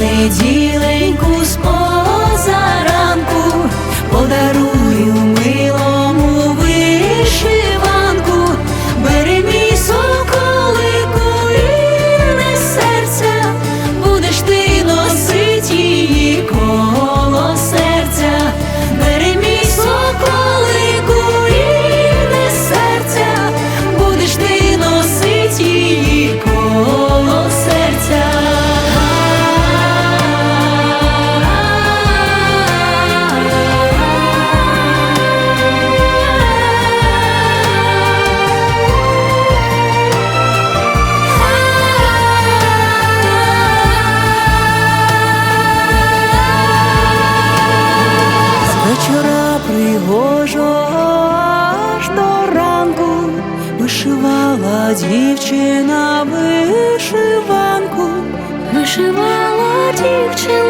неділеньку спо. аж аж до ранку вишивала дівчина вишиванку, вишивала дівчина.